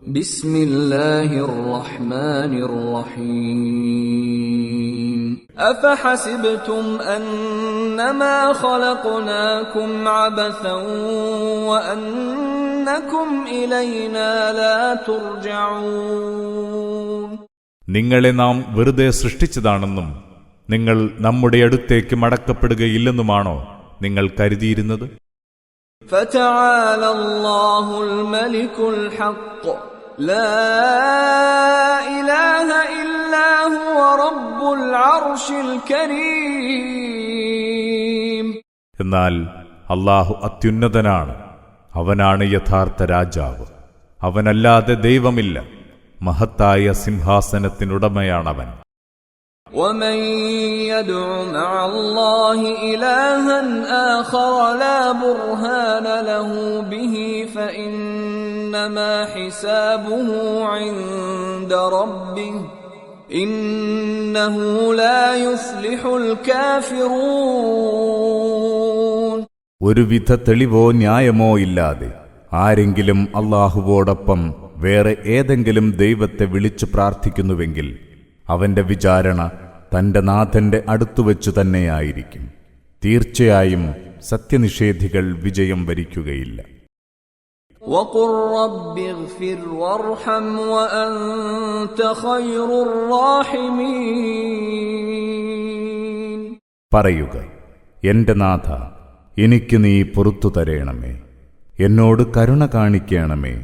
بسم الله الرحمن الرحيم أفحسبتم أنما خلقناكم عبثا وأنكم إلينا لا ترجعون നിങ്ങളെ നാം വെറുതെ സൃഷ്ടിച്ചതാണെന്നും നിങ്ങൾ നമ്മുടെ അടുത്തേക്ക് മടക്കപ്പെടുകയില്ലെന്നുമാണോ നിങ്ങൾ കരുതിയിരുന്നത് فتعالى الله الملك الحق لا إله إلا هو رب العرش الكريم എന്നാൽ അള്ളാഹു അത്യുന്നതനാണ് അവനാണ് യഥാർത്ഥ രാജാവ് അവനല്ലാതെ ദൈവമില്ല മഹത്തായ സിംഹാസനത്തിനുടമയാണവൻ ومن يدع مع الله إلها آخر لا برهان له به فإنما حسابه عند ربه إنه لا يفلح الكافرون ഒരുവിധ തെളിവോ ന്യായമോ ഇല്ലാതെ ആരെങ്കിലും അള്ളാഹുവോടൊപ്പം വേറെ ഏതെങ്കിലും ദൈവത്തെ വിളിച്ചു പ്രാർത്ഥിക്കുന്നുവെങ്കിൽ അവന്റെ വിചാരണ തന്റെ നാഥന്റെ അടുത്തുവച്ചു തന്നെയായിരിക്കും. തീർച്ചയായും സത്യനിഷേധികൾ വിജയം വരിക്കുകയില്ല. പറയുക എന്റെ നാഥ എനിക്ക് നീ പുറത്തു തരേണമേ. എന്നോട് കരുണ കാണിക്കണമേ.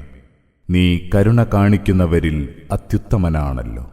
നീ കരുണ കാണിക്കുന്നവരിൽ അത്യുത്തമനാണല്ലോ.